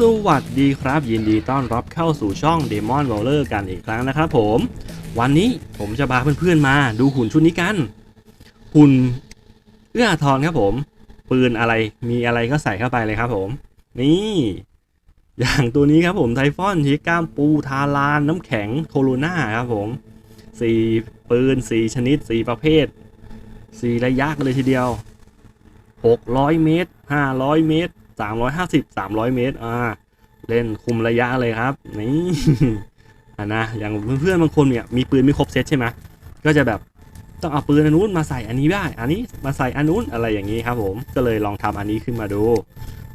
สวัสดีครับ ยินดีต้อนรับเข้าสู่ช่อง Demon w a l l e r กันอีกครั้งนะครับผม วันนี้ผมจะพาเพื่อนๆมาดูหุ่นชุดนี้กัน หุ่นเอื้ออาทรครับผม ปืนอะไรมีอะไรก็ใส่เข้าไปเลยครับผม นี่ อย่างตัวนี้ครับผมไทฟอนที่กล้ามปูทาลาน น้ำแข็งโคโรนาครับผมสี่ปืนสี่ชนิดสี่ประเภทสี่ระยะกันเลยทีเดียว600 เมตร 500 เมตร 350 300 เมตร อ่า เล่นคุมระยะเลยครับ นี่อะนะ อย่างเพื่อนๆบางคนเนี่ย มีปืนไม่ครบเซตใช่ไหมก็จะแบบต้องเอาปืนอันนู้นมาใส่อันนี้ได้ อันนี้มาใส่อันนู้นอะไรอย่างนี้ครับผม ก็เลยลองทำอันนี้ขึ้นมาดู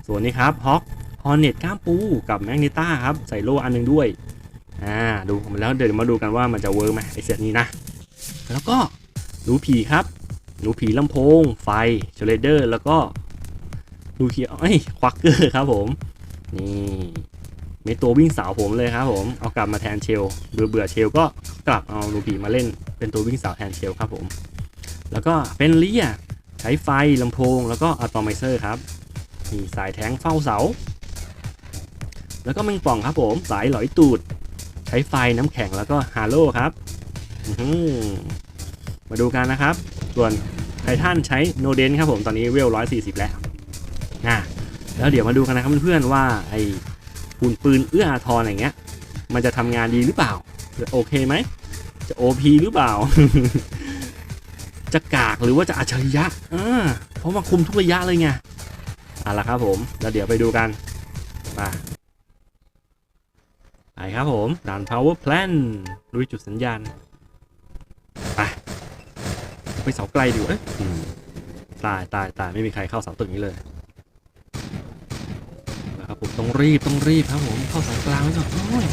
ส่วนนี้ครับฮอกฮอร์เน็ตก้ามปูกับแมกนิต้าครับ ใส่โล่อันหนึงด้วย อ่า ดูมาแล้วเดี๋ยวมาดูกันว่ามันจะเวิร์กไหมไอเซตนี้นะ แล้วก็หนูผีครับหนูผีลำโพง ไฟเชลเดอร์ แล้วก็ หนูผีเอ้ควักเกอร์ครับผม นี่มีตัววิ่งสาวผมเลยครับผม เอากลับมาแทนเชลเบื่อเบื่อเชลก็กลับเอาหนูผีมาเล่น เป็นตัววิ่งสาวแทนเชลครับผม แล้วก็เป็นเลียใช้ไฟลำโพงแล้วก็อะตอมไมเซอร์ครับ มีสายแทงเฝ้าเสา แล้วก็แมงป่องครับผม สายหลอยตูด ใช้ไฟน้ำแข็งแล้วก็ฮาโลครับมาดูกันนะครับ ส่วนไททันใช้โนเดนครับผม ตอนนี้เวล140 แล้ว นะแล้วเดี๋ยวมาดูกันนะครับเพื่อนๆว่าไอ้หุ่นปืนเอื้ออาทรอย่างเงี้ย มันจะทำงานดีหรือเปล่าจะโอเคไหมจะ OP หรือเปล่า จะกากหรือว่าจะอัจฉริยะอ่าเพราะมาคุมทุกระยะเลยไงเอาละครับผมแล้วเดี๋ยวไปดูกันมาไปครับผมด่าน power plan ดูจุดสัญญาณไปไปเสาไกลดีกว่าเอ้ยตายตายตายไม่มีใครเข้าเสาตึกนี้เลย ผมต้องรีบต้องรีบครับผมเข้าสายกลางไว้ก่อนโอ้ย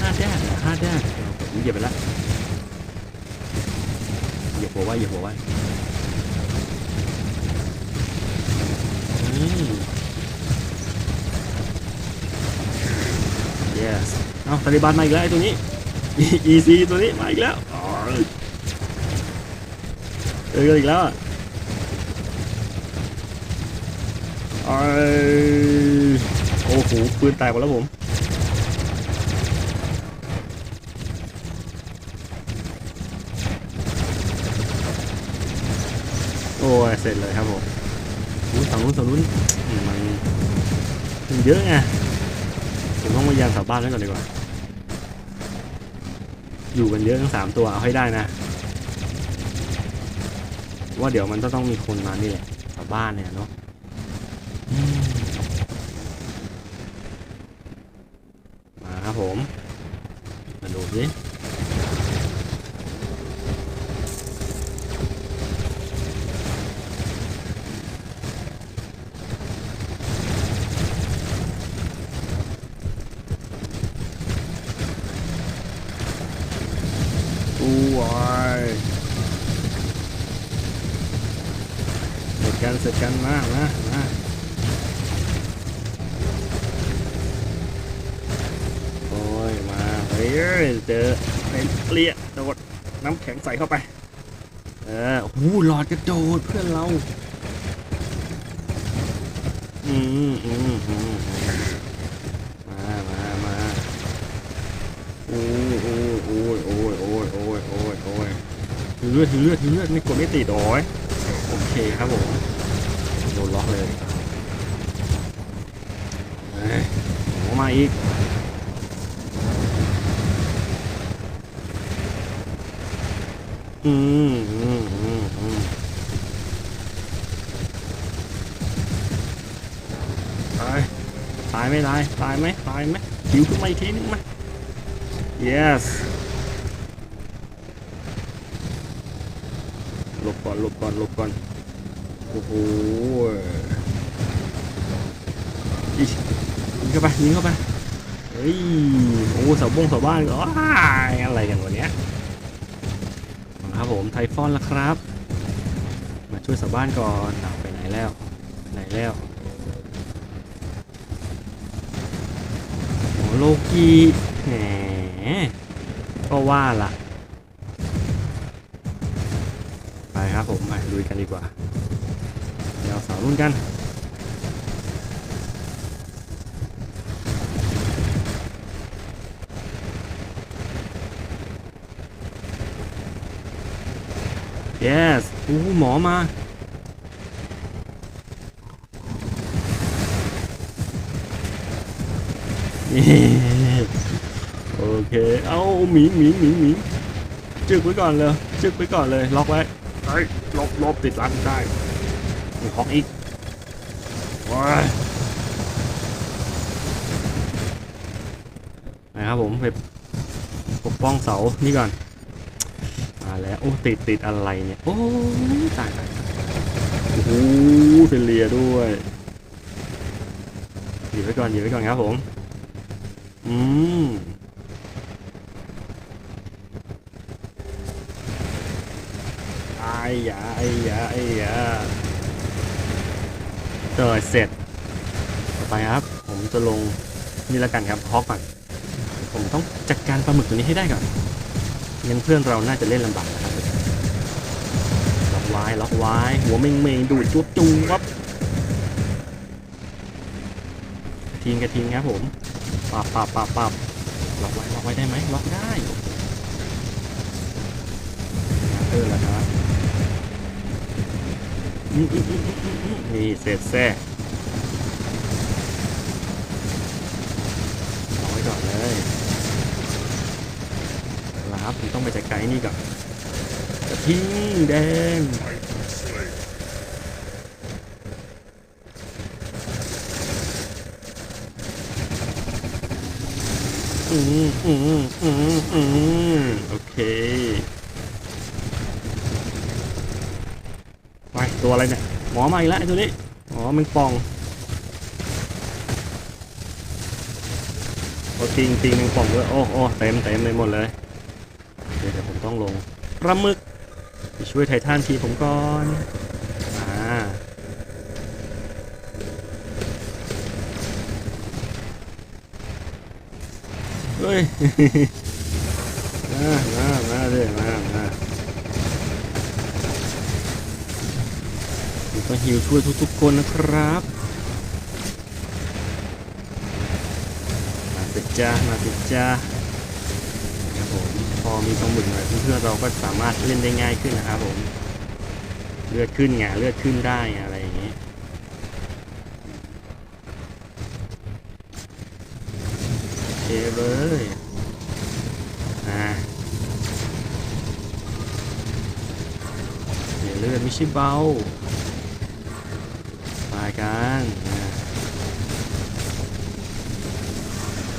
ห้าแดดห้าแดดผมเหยียบไปแล้วเหยียบหัวไว้เหยียบหัวไว้อืม yes เอาตาลิบันมาอีกแล้วไอ้ตัวนี้ EC ตัวนี้มาอีกแล้วอ๋อเจอกันอีกแล้วอะไอ้ โอ้โหปืนแตกหมดแล้วผมโอ้ยเสร็จเลยครับผมนู้นฝั่งนู้นฝั่งนู้นมันมันเยอะไงผมต้องมายามแถวบ้านไว้ก่อนดีกว่า อยู่กันเยอะทั้งสามตัวเอาให้ได้นะ ว่าเดี๋ยวมันจะต้องมีคนมานี่แหละแถวบ้านเนี่ยเนาะอืมมาครับผม มาดูสิอู้ วายเสร็จกันเสร็จกันมามามาโอ้ย มาเฮ้ยเจอเป็นเปรี้ยโดดน้ำแข็งใส่เข้าไป เออโอ้หลอดกระโดดเพื่อนเรา อืมอืมอืมมามามาอ้ยโอ้ยโอ้ยโอ้ยโอ้ยโอ้ยโอ้ยโอ้ยถือเลือดถือเลือดถือเลือดไม่กดไม่ติดโอ้ยโอเคครับผมโดนล็อกเลยเอ้ยโอ้มาอีกอืมอืมอืมอืมตายตายไม่ตายตายไหมตายไหมหิวขึ้นมาอีกทีนึงไหม yes หลบ ก่อนหลบก่อนหลบก่อนโอ้โหอิยิงเข้าไปยิงเข้าไปเฮ้ยโอ้เสาบงเสาบ้านก็อะไรกันวันเนี้ยครับผมไทฟอนแล้วครับ มาช่วยเสาบ้านก่อนเอาไปไหนแล้วไหนแล้วโอ้โลกี้แหมก็ว่าล่ะับผมมาดูกันดีกว่า เดี๋ยวสาวรุ่นกันเยสโอ้หมอมาโอเค เอาหมีหมีหมีหมีจึกไว้ก่อนเลย จึกไว้ก่อนเลย ล็อกไว้ เฮ้ยลบลบติดรันได้มีฮอกอีกว้ายนะครับผมไปปกป้องเสานี่ก่อนมาแล้วโอ้ติดติดอะไรเนี่ย โอ้ตายตายโอ้โหเฟลเลียด้วยหยิบไว้ก่อนหยิบไว้ก่อนครับผม อืม ไอ้ ยาไอ้ยาไอ้ยาเจอเสร็จ ต่อไปครับ ผมจะลงนี่ล้วกันครับฮอกก่อนผมต้องจัดการปลาหมึกตัวนี้ให้ได้ก่อนงั้นเพื่อนเราน่าจะเล่นลำบากนะครับล็อกไว้ล็อกไว้หัวเมงเมงดูดจุ๊บจุงวับทิ้งกระทิงครับผมปับปับปับปับล็อกไว้ล็อกไว้ได้ไหมล็อกได้เออแล้วครับอืมอืมอืมอืมอืมอืม นี่เสร็จแซ่เอาไว้ก่อนเลยเอาละครับผมต้องไปจัดการไอ้นี่ก่อนกระทิงแดงอืมอืมอืมอืมโอเค ไป ตัวอะไรเนี่ยหมอมาอีกแล้วไอ้ตัวนี้อ๋อมันปองโอ้ติงติงมันปองด้วยโอ้โอ้เต็มเต็มเลยหมดเลยเดี๋ยวผมต้องลงปลาหมึกช่วยไททันทีผมก่อนอ่าเฮ้ยมามามาเลยมามาผม ก็ฮิวช่วยทุกๆคนนะครับมาสิจ้ามาสิจ้าครับผมพอมีปลาหมึกหน่อยเพื่อนๆเราก็สามารถเล่นได้ง่ายขึ้นนะครับผมเลือดขึ้นไงเลือดขึ้นได้อะไรอย่างนี้เคเลยอ่าเดี๋ยเลือดไม่ใช่เบา กันอ่า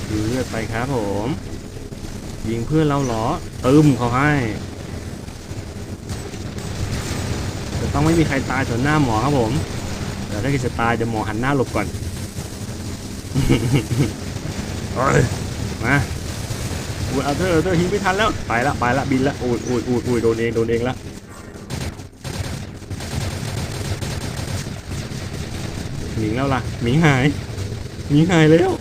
ดูเลือดไปครับผม ยิงเพื่อนเราเหรอตึมเขาให้จะต้องไม่มีใครตายต่อหน้าหมอครับผมแต่ถ้าเกิดจะตายจะหมอหันหน้าหลบก่อนมาอุ้ยเอาเธอเธอหิงไม่ทันแล้ว ไปละไปละบินละอุ้ยอุ้ยอุ้ยโดนเองโดนเองละ หมิงแล้วล่ะหมิงหายหมิงหายแล้ว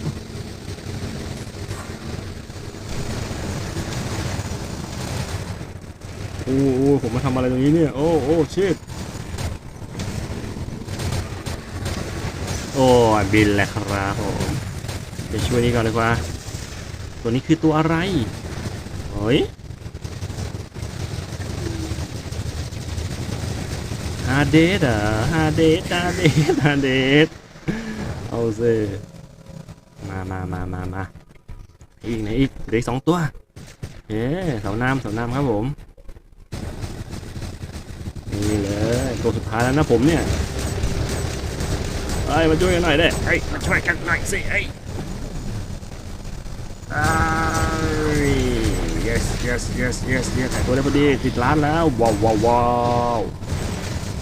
โอ้โอ้ผมมาทำอะไรตรงนี้เนี่ย โอ้โอ้ชิดโอ้บินแหล้วครับผมไปช่วยนี่ก่อนเลยว่า ตัวนี้คือตัวอะไร เฮ้ยฮา เดสอะฮาเดสฮาเดสฮาเดสเอาสิมามามามามาอีกไหนอีกเหลือสองตัวเอ๊เสาน้ำเสาน้ำครับผมนี่เลยตัวสุดท้ายแล้วนะผมเนี่ยไอ้ยมาช่วยกันหน่อยได้ไอ้มาช่วยกันหน่อยสิไอ้อ้ย yes yes yes yes yes ตัวได้พอดีติดร้านแล้วว้าวว้าวว้าว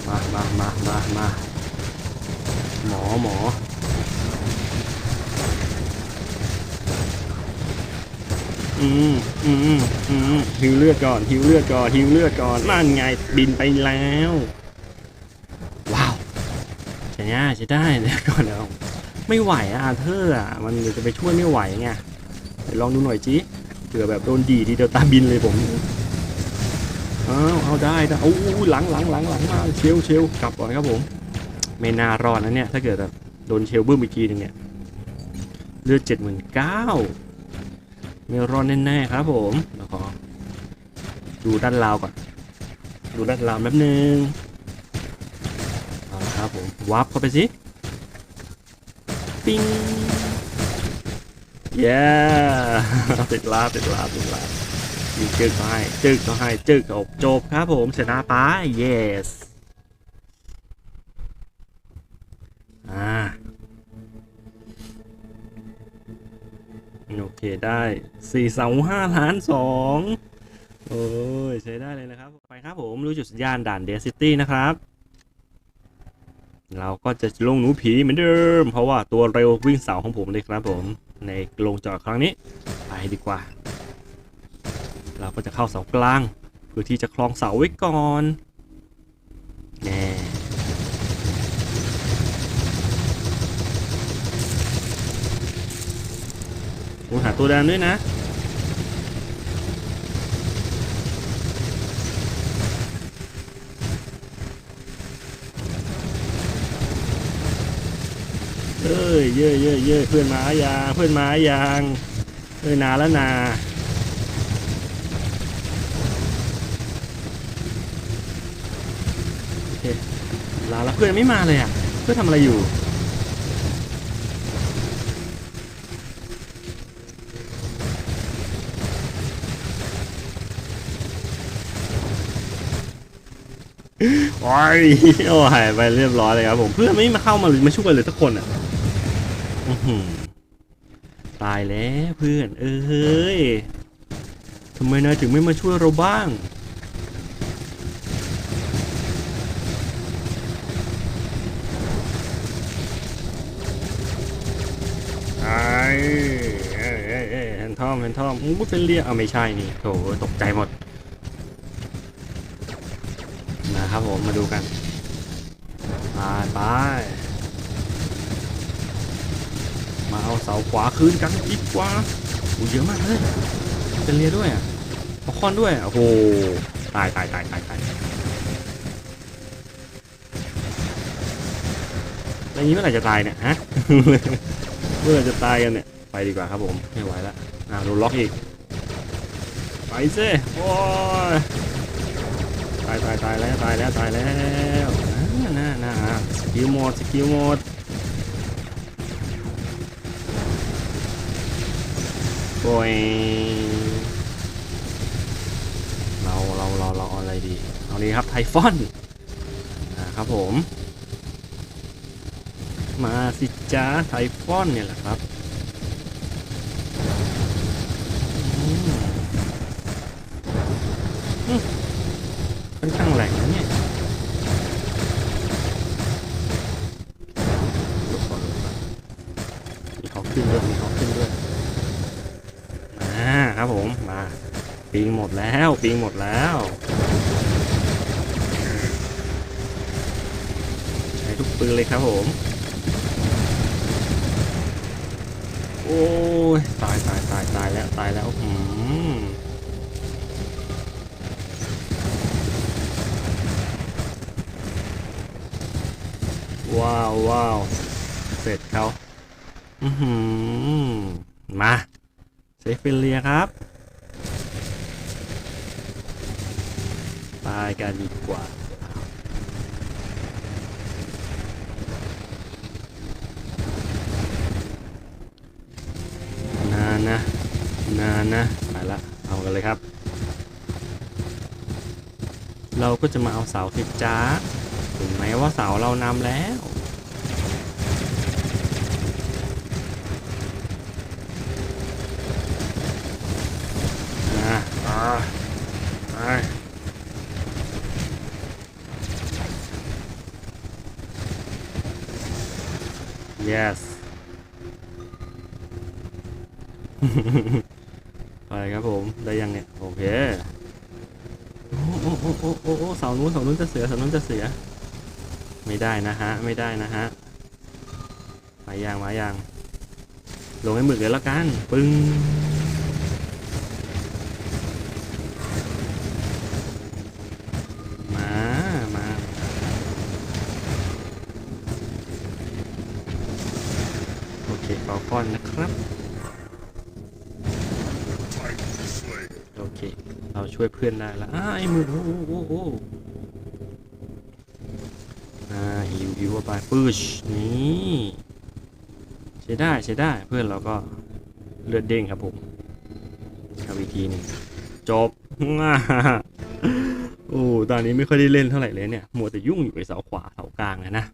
มามามามามาหมอหมออืมอืมอืมหิวเลือดก่อนหิวเลือดก่อนหิวเลือดก่อนนั่นไงบินไปแล้ว ว้าวใช่เนี่ยใช่ได้เดี๋ยวก่อนเดี๋ยวไม่ไหวอะอาเธอร์อะมันจะไปช่วยไม่ไหวไงลองดูหน่อยจีเผื่อแบบโดนดีทีเดียวตาบินเลยผม อาเอาได้ได้โอ้หลังหลังหลังหลังมาเชลเชลกลับก่อนครับผมไม่น่ารอดนะเนี่ย ถ้าเกิดแบบโดนเชลบึ้มอีกทีนึงเนี่ยเลือดเจ็ดหมื่นเก้าไม่รอดแน่ๆครับผมแล้วก็ดูด้านลาวก่อน ดูด้านหลังแป๊บนึงเอาละครับผมวับเข้าไปสิปิ้งเย้ติดลาติดลาติดลา ยิงจึกก็ให้จึกก็ให้จึกจบจบครับผมชนะไป yes อ่าโอเคได้สี่สองห้าล้านสองโอ้ยใช้ได้เลยนะครับ ไปครับผมรู้จุดสัญญาณด่านเดซิตี้นะครับ เราก็จะลงหนูผีเหมือนเดิม เพราะว่าตัวเร็ววิ่งเสาของผมเลยครับผม ในลงจอดครั้งนี้ ไปดีกว่า เราก็จะเข้าเสากลาง เพื่อที่จะคลองเสาไว้ก่อนแน่หาตัวแดนด้วยนะเอ้ยเย่เย่เย่เพื่อนมายางเพื่อนมายางเอ้ยนาแล้วนาโอเคลาแล้วเพื่อนไม่มาเลยอะ เพื่อนทำอะไรอยู่ โอ้ยโอ้ยไปเรียบร้อยเลยครับผม เพื่อนไม่มาเข้ามาหรือมาช่วยเลยสักคนอะตายแล้วเพื่อน เอ้ยทำไมนายถึงไม่มาช่วยเราบ้าง ไอ้เอ้ยเอ้ยเอ้ยแฮน ทอมแฮนทอมอู้เป็นเรียกเอาไม่ใช่นี่โถตกใจหมดนะครับผมมาดูกันไปไปมาเอาเสาขวาคืนกันอีกกว่าโอ้เยอะมากเลยเป็นเรียด้วยอะเอาคอนด้วยอะโอ้โหตายตายตายตายตายแล้วอย่างนี้เมื่อไหร่จะตายเนี่ยฮะเมื่อไหร่จะตายกันเนี่ยไปดีกว่าครับผมไม่ไหวแล้ว อ่าโดนล็อกอีก ไปซิโอ้ยตายตายตายแล้วตายแล้วตายแล้วน่าน่าน่าสกิลหมดสกิลหมดโอ้ยเราเราเราเราอาอะไรดีเอานี้ครับไทฟอนนะครับผม มาสิจ้าไทฟอนเนี่ยแหละครับ ครับผมมาปิงหมดแล้วปิงหมดแล้วใช้ทุกปืนเลยครับผม โอ้ยตายตายตายตายแล้วตายแล้วอืมว้าวว้าวเสร็จเขาอือหือมา เซฟิเลียครับ ตายกันดีกว่า นานนะ นานนะไปละเอากันเลยครับ เราก็จะมาเอาเสาสิบจ้าถึงแม้ว่าเสาเรานำแล้ว มาอ่า ไป yes ไปครับผม ได้ยังเนี่ย โอเค โอ้โอ้โอ้โอ้โอ้โอ้เสานู้นเสานู้นจะเสียเสานู้นจะเสีย ไม่ได้นะฮะ ไม่ได้นะฮะ มายางมายาง ลงให้หมึกเลยล้วกัน ปึ้ง มา มา โอเคฟอลคอนนะครับโอเค เราช่วยเพื่อนได้แล้วอ้าไอ้มึกโอ้โอ้โอ้โอ้ฮิวฮิวเข้าไปปืชนี่ใช้ได้ใช้ได้เพื่อนเราก็เลือดเด้งครับผมเอาอีกทีนึงจบโอ้ตอนนี้ไม่ค่อยได้เล่นเท่าไหร่เลยเนี่ยมัวแต่ยุ่งอยู่ไอเสาขวาเสากลางอะนะ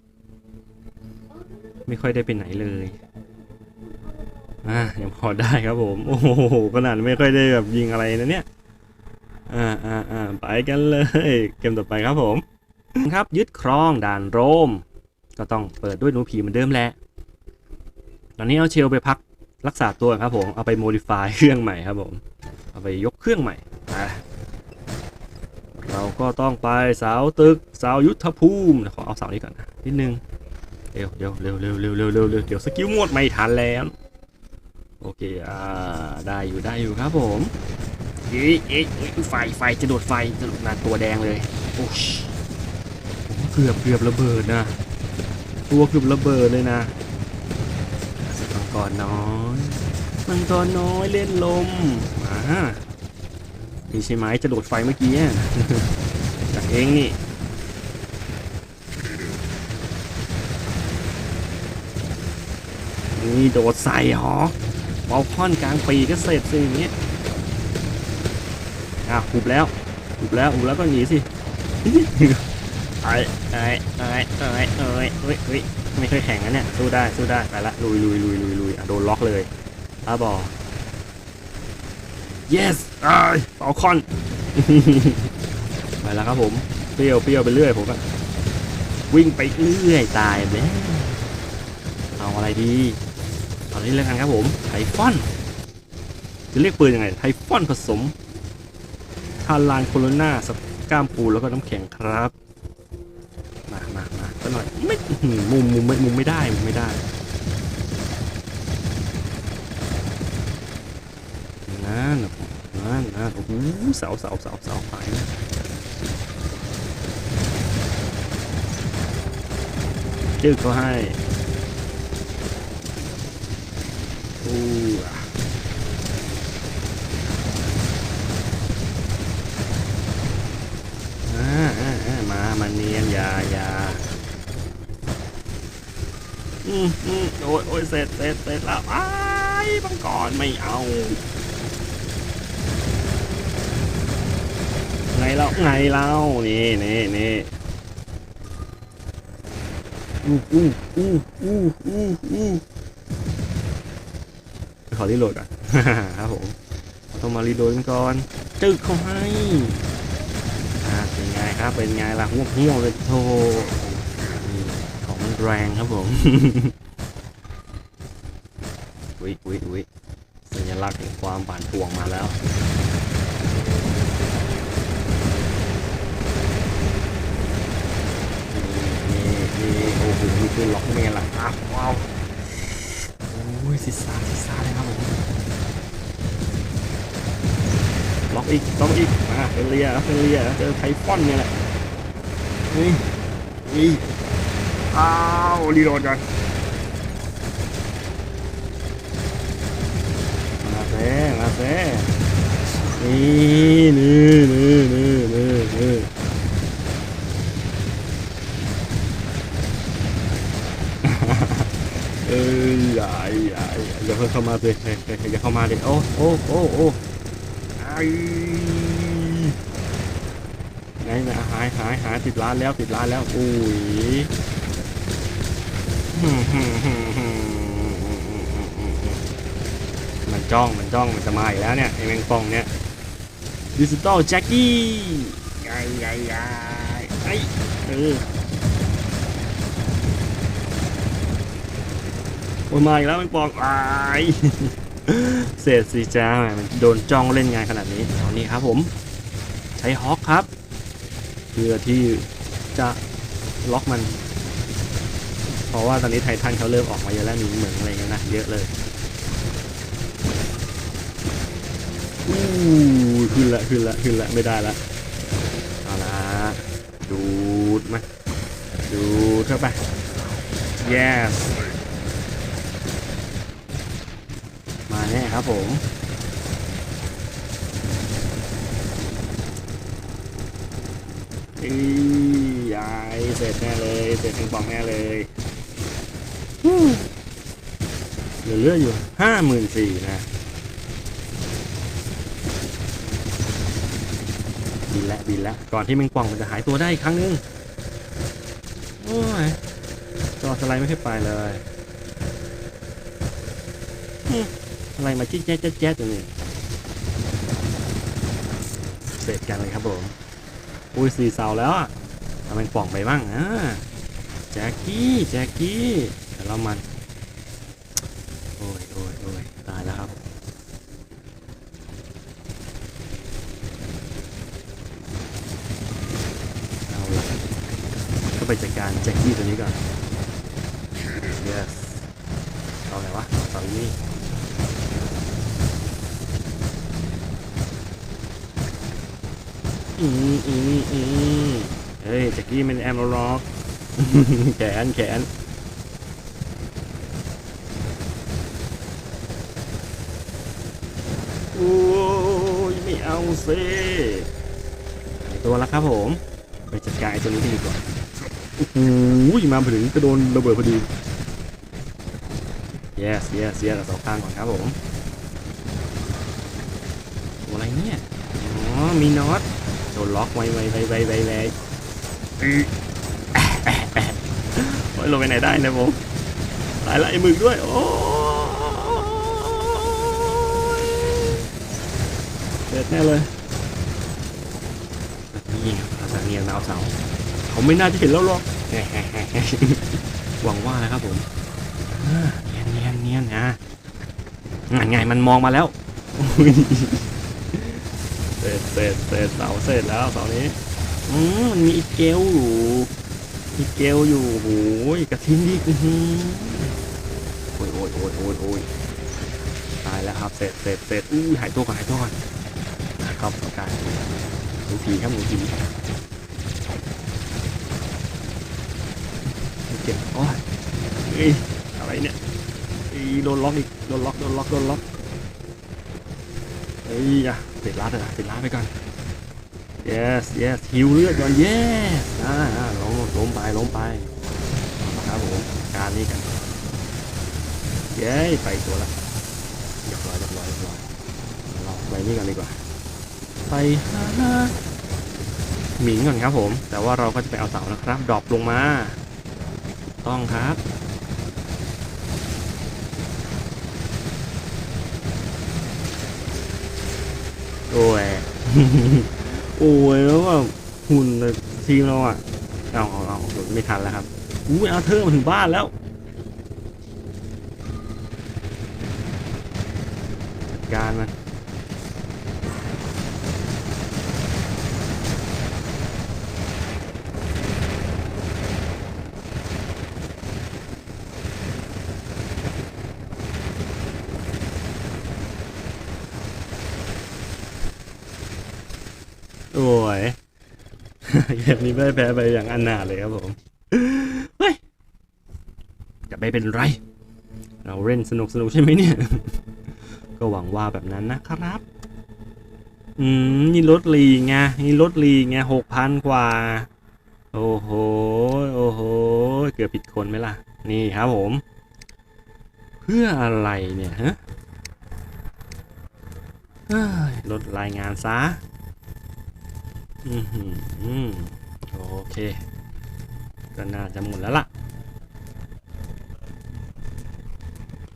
ไม่ค่อยได้ไปไหนเลย อ่ายังพอได้ครับผม โอ้โหขนาดไม่ค่อยได้แบบยิงอะไรนะเนี่ย อ่าอ่าอ่าไปกันเลย เกมต่อไปครับผม ครับยึดครองด่านโรม ก็ต้องเปิดด้วยหนูผีเหมือนเดิมแหละ ตอนนี้เอาเชลไปพักรักษาตัวครับผม เอาไปโมดิฟายเครื่องใหม่ครับผม เอาไปยกเครื่องใหม่เราก็ต้องไปสาวตึกสาวยุทธภูมิขอเอาสาวนี้ก่อนนิดนึง เร็วเร็วเร็วเร็วเร็วเร็วเร็วเดี๋ยวสกิลหมดไม่ทันแล้ว โอเค อ่า ได้อยู่ได้อยู่ครับผมเอ๊ะเอ๊ะเอ๊ะไฟ ไฟ จะโดดไฟจะโดดนาตัวแดงเลย โอ้ชเกือบเกือบระเบิดนะ ตัวเกือบระเบิดเลยนะมังกรน้อยมังกรน้อยเล่นลมอ่านี่ใช่ไหมจะโดดไฟเมื่อกี้อะจากเองนี่นี่โดดใส่หอ เบาค่อนกลางปีก็เสร็จสิอย่างเงี้ยอะหุบแล้วหุบแล้วหุบแล้วก็หนีสิเอ้ยเอ้ยเอ้ยเอ้ยเอ้ยเอ้ยเอ้ยไม่เคยแข่งนะเนี่ยสู้ได้สู้ได้ไปละลุยลุยลุยลุยลุยอะโดนล็อกเลยอาบอ yes เอ้ยเบาคอนไปแล้วครับผมเปรี้ยวเปรี้ยวไปเรื่อยผมอะวิ่งไปเรื่อยตายแล้วเอาอะไรดี อานี้แล้วกันครับผมไทฟอนจะเรียกปืนยังไงไทฟอนผสมทาลานโคโรนาสก้ามปูแล้วก็น้ำแข็งครับมามามาก็หน่อยไม่มุมมุมไม่มุมไม่ได้มุมไม่ได้นั่นนั่นนั่นโอ้โหเสาเสาเสาเสาไปนะจึกเขาให้ อู้อะอ่าอ่าอ่า มามาเนียนยายาอืมอืมโอ้ยโอ้ยเสร็จเสร็จเสร็จแล้วไอ้บังกรไม่เอาไงเล่าไงเล่านี่นี่นี่อู้อู้อู้อู้อู้อู้ ขอรีโหลดก่อน ครับผมต้องมารีโหลดกันก่อน จึกเขาให้อ่าเป็นไงครับ เป็นไงล่ะห่วงห่วงเลยโธ่นี่ของมันแรงครับผมวิวิวิสัญลักษณ์แห่งความบานป่วงมาแล้วนี่นี่นี่โอ้โหดูปืนล็อกเมนล่ะอ้าวว้าวโอ้ ยซิซ่าซิซ่าเลยครับผมล็อกอีกล็อกอีกมาเฟเลียเฟเลียเจอไทฟอนเนี่ยแหละนี่นี่อ้าวรีโหลดก่อนมาเซ่มาเซ่นี่นี่นี่นี่นี่นี่ เอ้ยอย่าอย่าอย่าอย่าเข้ามาเลยเฮ้ยเฮ้ยอย่าเข้ามาเลยโอ้โอ้โอ้โอ้ไอ้ไงนะหายหายหายติดร้านแล้วติดร้านแล้วอุ้ยมันจ้องมันจ้องมันจะมาอีกแล้วเนี่ยไอ้แมงป่องเนี่ยดิจิตอลแจ็คกี้ใหญ่ใหญ่ใหญ่ไอ้เออ อ้มาอีกแล้วมันปองอายเศษสิจ้ามันโดนจ้องเล่นงานขนาดนี้เอานี่ครับผม ใช้ฮอคครับ เพื่อที่จะล็อกมัน เพราะว่าตอนนี้ไททันเขาเริ่มออกมาเยอะแล้วมีเหมืองอะไรเงี้ยนะเยอะเลยอู้ขึ้นละขึ้นละขึ้นละไม่ได้ละเอาละดูดมาดูดเข้าไป yes มาแน่ ครับผมอียายเสร็จแน่เลย เสร็จเป็นปองแน่เลยเหลือเลืออยู่ห้าหมื่นสี่นะบินละบินละก่อนที่แมงป่องมันจะหายตัวได้อีกครั้งหนึง โอ้ยจอสไลด์ไม่เคยไปเลย อะไรมาจิ๊ดแจ๊ดแจ๊ดแจ๊ดอยู่นี่เสร็จกันเลยครับผมอุ้ยสี่เสาแล้วอะทำเป็นป่องไปบ้างอะแจ็คกี้แจ็คกี้แต่เรามัน โอ้ยโอ้ยโอ้ยตายแล้วครับเอาละก็ไปจัดการแจ็คกี้ตัวนี้ก่อน yes เอาไหนวะเอาเสานี้ อืมอืมอืมเฮ้ยจ็กกี้มันแอมล็อกแขนแขนโอ้ยไม่เอาเซ่ตัวแล้วครับผม ไปจัดการไอ้ตัวนี้กันดีกว่าโอ้โหมาถึงกระโดนระเบิดพอดี yes yes yes เอาสองข้างก่อนครับผม ตัวอะไรเนี่ย อ๋อ มีน็อต โดนล็อกไว้ไว้ไว้ไว้ไว้ไว้อื้อแอะแอะแอะโอ้ยลงไปไหนได้เนะผมตายละไอ้หมึกด้วยโอ้ยเสร็จแน่เลยนี่ครับอาจารย์เนียนดาวเสาเขาไม่น่าจะเห็นแล้วหรอกหวังว่านะครับผมอ่าเนียนเนียนเนียนนะงานไงมันมองมาแล้ว เสร็จเสร็จเสร็จเสาเสร็จแล้วเสานี้อืมมันมีอีกเกลอยู่อีกเกลอยู่โอ้ยกระทิ้งดิอื้อหือโอ้ยโอ้ยโอ้ยโอ้ยโอ้ยตายแล้วครับเสร็จเสร็จเสร็จอู้ยหายตัวก่อนหายตัวก่อนนะครับกายหนูผีครับหนูผีเจ็บโอ้ยเอ้ยอะไรเนี่ยอ้ยโดนล็อกอีกโดนล็อกโดนล็อกโดนล็อกเอ้ยอะ ติดลัดเลยนะติดลัดไปก่อน yes yes หิวเลือดก่อน yes อ่าล้มล้มไปล้มไปเอาละครับผมการนี้กัน เย้ไปตัวละเรียบร้อยเรียบร้อยเรียบร้อยเราไปนี่กันดีกว่า ไปหาหมิงก่อนครับผม แต่ว่าเราก็จะไปเอาเสานะครับ ดรอปลงมา ต้องครับ โอ้ย โอ้ยแล้วแบบหุ่นทีมเราอะ เอาเอาเอาไม่ทันแล้วครับอู้ยเอาเธอมาถึงบ้านแล้วการมันโอ้ย เกมนี้ไม่แพ้ไปอย่างอันนาเลยครับผม เฮ้ยจะไม่เป็นไร เราเล่นสนุกสนุกใช่ไหมเนี่ย ก็หวังว่าแบบนั้นนะครับ อืมนี่รถลีไงนี่รถลีไงหกพันกว่า โอ้โห โอ้โห เกือบผิดคนไหมล่ะ นี่ครับผม เพื่ออะไรเนี่ยฮะลดรายงานซะ อืมอืมโอเค ก็น่าจะหมดแล้วล่ะ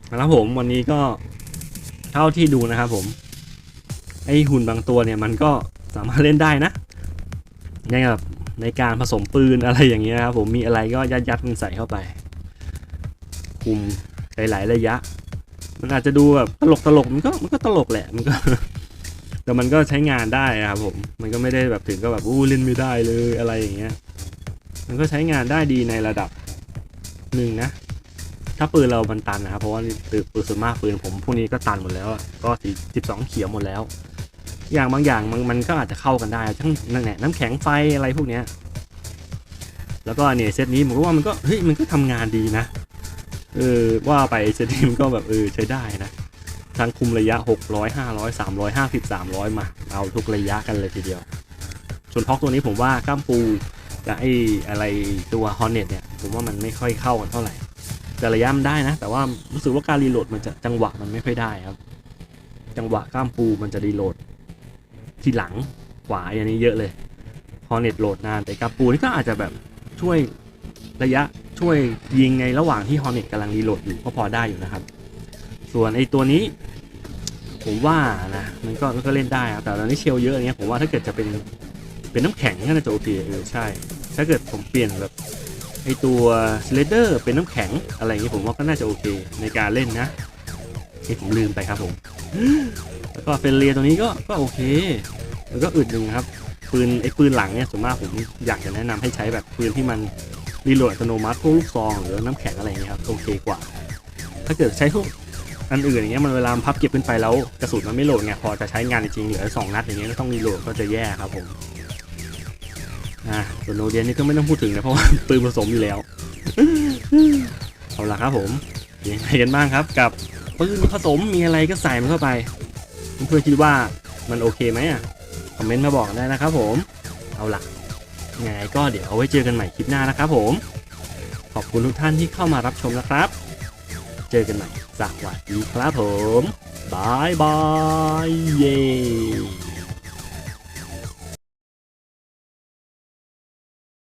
นะครับผมวันนี้ก็เท่าที่ดูนะครับผมไอหุ่นบางตัวเนี่ยมันก็สามารถเล่นได้นะในแบบในการผสมปืนอะไรอย่างเงี้ยครับผมมีอะไรก็ยัดยัดมันใส่เข้าไป คุมหลายๆระยะ มันอาจจะดูแบบตลกตลกมันก็มันก็ตลกแหละมันก็ แต่มันก็ใช้งานได้อะครับผม มันก็ไม่ได้แบบถึงก็แบบอู้เล่นไม่ได้เลยอะไรอย่างเงี้ย มันก็ใช้งานได้ดีในระดับหนึ่งนะ ถ้าปืนเรามันตันนะครับ เพราะว่าปืนปืนส่วนมากปืนผมพวกนี้ก็ตันหมดแล้ว ก็สีสิบสองเขียวหมดแล้ว อย่างบางอย่างมันมันก็อาจจะเข้ากันได้ ทั้งนั่นแหละน้ำแข็งไฟอะไรพวกเนี้ย แล้วก็เนี่ยเซตนี้ผมก็ว่ามันก็เฮ้ยมันก็ทำงานดีนะ เออว่าไปเซตนี้มันก็แบบเออใช้ได้นะ ทั้งคุมระยะ 600 500 350 300 มา เอาทุกระยะกันเลยทีเดียวส่วนท็อกตัวนี้ผมว่าก้ามปูกับไอ้อะไรตัว Hornet เนี่ย ผมว่ามันไม่ค่อยเข้ากันเท่าไหร่ แต่ระยะมันได้นะ แต่ว่ารู้สึกว่าการรีโหลดมันจะจังหวะมันไม่ค่อยได้ครับ จังหวะก้ามปูมันจะรีโหลดทีหลังกว่าอย่างนี้เยอะเลย Hornet โหลดนานแต่ก้ามปูนี่ก็อาจจะแบบช่วยระยะช่วยยิงในระหว่างที่ Hornet กำลังรีโหลดอยู่ก็พอได้อยู่นะครับ ส่วนไอ้ตัวนี้ ผมว่านะมันก็มันก็เล่นได้ครับแต่ตอนนี้เชลเยอะอย่างเงี้ยผมว่าถ้าเกิดจะเป็นเป็นน้ำแข็งน่าจะโอเคเออใช่ ถ้าเกิดผมเปลี่ยนแบบไอตัวสเลเดอร์เป็นน้ำแข็งอะไรอย่างเงี้ยผมว่าก็น่าจะโอเคในการเล่นนะที่ผมลืมไปครับผมแล้วก็เฟรเลียตัวนี้ก็ก็โอเคแล้วก็อึดหนึ่งครับปืนไอ้ปืนหลังเนี่ยส่วนมากผมอยากจะแนะนำให้ใช้แบบปืนที่มันรีโหลดอัตโนมัติพวกลูกซองหรือน้ำแข็งอะไรอย่างเงี้ยครับโอเคกว่า ถ้าเกิดใช้พวก อันอื่นอย่างเงี้ยมันเวลาพับเก็บขึ้นไปแล้วกระสุนมันไม่โหลดไงพอจะใช้งานจริงเหลือสองนัดอย่างเงี้ยก็ต้องรีโหลดก็จะแย่ครับผมอ่าส่วนโนเดียนนี่ก็ไม่ต้องพูดถึงนะเพราะว่าปืนผสมอยู่แล้วเอาละครับผมยังไงกันบ้างครับ กับปืนผสมมีอะไรก็ใส่มันเข้าไปเพื่อคิดว่ามันโอเคไหมอะคอมเมนต์มาบอกได้นะครับผมเอาละยังไงก็เดี๋ยวเอาไว้เจอกันใหม่คลิปหน้านะครับผม ขอบคุณทุกท่านที่เข้ามารับชมนะครับ เจอกันใหม่สวัสดีครับผมบายบายเย้